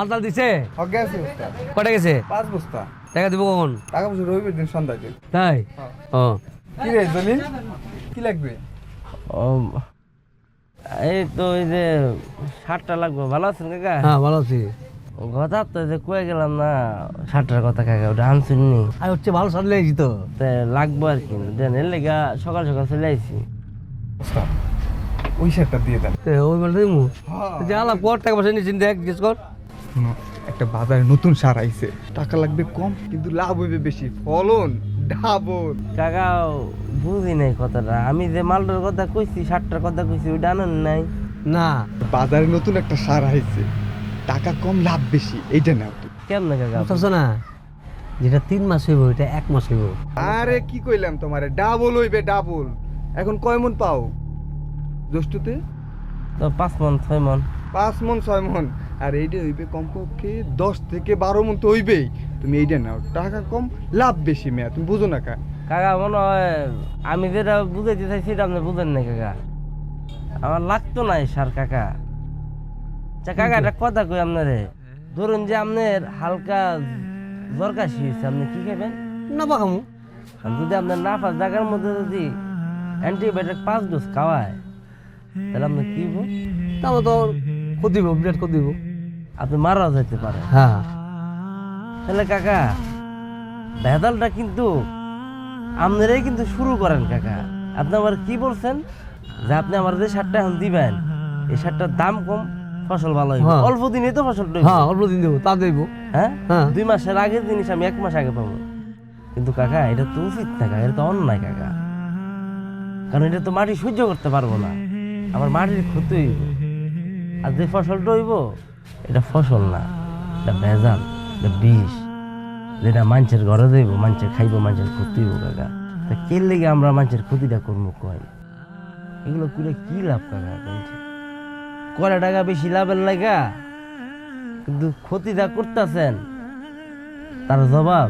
মালটাল দিছে? উস্তাদ কটা গেছে? পাঁচ বস্তা। টাকা দিব কখন? টাকা পয়সা রবিবার দিন সন্ধ্যায় দিন। তাই? ও। কি রে জলিল? কি লাগবে? ও এই তো ওই যে সারটা লাগবে। ভালো আছেন কাকা? হ্যাঁ ভালো আছি। কথা তো যে কয়ে গেলাম না সারটার কথা কাকা ওটা আনছিনি আর হচ্ছে ভালো সার লেগেছি তো। তে লাগবো আর কি। দেন এর লেগা সকাল সকাল চলে আইছি। উস্তাদ ওই শার্টটা দিয়ে দেন। ওই মালটা দিমু? হ্যাঁ। যে আলাপ কর টাকা পয়সা নিয়েছি দেখ জিজ্ঞেস কর। শোনো একটা বাজারে নতুন সার আইছে। টাকা লাগবে কম কিন্তু লাভ হইবে বেশি। ফলন ডাবল। কাকা বুঝি নাই কথাটা। আমি যে মালটার কথা কইছি সারটার কথা কইছি ওইটা আনেন নাই? না বাজারে নতুন একটা সার আইছে। টাকা কম লাভ বেশি এইটা নাও কেমনে কাকা বুঝতেছ না? যেটা তিন মাস হইব এটা এক মাস হইব। আরে কি কইলাম তোমারে? ডাবল হইবে ডাবল। এখন কয় মন পাও? জ্যৈষ্ঠতে? তো পাঁচ মন ছয় মন। পাঁচ মন ছয় মন। আর এইটা হইবে কমপক্ষে দশ থেকে বারো মন তো হইবেই। তুমি এইটা নাও টাকা কম লাভ বেশি মেয়া তুমি বুঝো না কা? কাকা মনে হয় আমি যেটা বুঝাইতে চাইছি সেটা আপনি বুঝেন না কাকা। আমার লাগতো না সার কাকা। আচ্ছা কাকা একটা কথা কই আপনারে? ধরুন যে আপনার হালকা জ্বর কাশি হয়েছে আপনি কি খাবেন? না বাকামু যদি আপনার নাফা জায়গার মধ্যে যদি অ্যান্টিবায়োটিক পাঁচ ডোজ খাওয়ায় তাহলে আপনি কি হইব? তাহলে তো ক্ষতি দিব বিরাট ক্ষতি দিব আপনি মারা যেতে পারেন। হ্যাঁ। তাহলে কাকা ভেদালটা কিন্তু আপনারাই কিন্তু শুরু করেন কাকা। আপনি আবার কি বলছেন? যে আপনি আমার যে সারটা এখন দিবেন এই সারটার দাম কম ফসল ভালো হইব। হ্যাঁ। অল্প দিনে তো ফসল হ্যাঁ অল্প দিন দেবো তা দেবো। হ্যাঁ? হ্যাঁ। দুই মাসের আগের জিনিস আমি এক মাস আগে পাবো। কিন্তু কাকা এটা তো উচিত না কাকা এটা তো অন্যায় কাকা। কারণ এটা তো মাটি সহ্য করতে পারব না। আমার মাটির ক্ষতি হইব। আর যে ফসলটা হইব এটা ফসল না, এটা ভেজাল, এটা বিষ। যেটা মানুষের ঘরে দেব মানুষের খাইব, মানুষের ক্ষতি হইব, কাকা। তা কে লেগে আমরা মানুষের ক্ষতিটা করব কয় এগুলো করে কি লাভ, কাকা কয়টা টাকা বেশি লাভের লাগা কিন্তু ক্ষতিটা করতেছেন। তার জবাব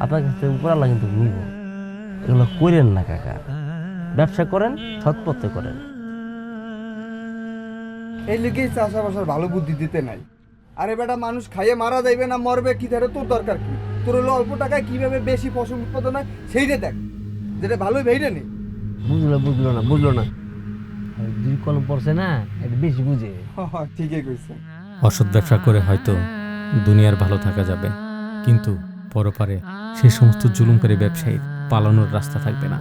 আপনার কাছ উপরালা কিন্তু নিব। এগুলো করেন না, কাকা। ব্যবসা করেন সৎ পথে করেন। এই লিগেই চাষাবাসার ভালো বুদ্ধি দিতে নাই। আরে বেটা মানুষ খাইয়ে মারা যাইবে না মরবে কি? ধরে তোর দরকার কি? তোর হলো অল্প টাকায় কীভাবে বেশি ফসল উৎপাদন হয় সেইটা দেখ। যেটা ভালোই ভেইরে নেই বুঝলো বুঝলো না বুঝলো না। দুই কলম পড়ছে না এটা বেশি বুঝে। ঠিকই কইছেন অসৎ ব্যবসা করে হয়তো দুনিয়ার ভালো থাকা যাবে। কিন্তু পরপারে সেই সমস্ত জুলুমকারী ব্যবসায়ীর পালানোর রাস্তা থাকবে না।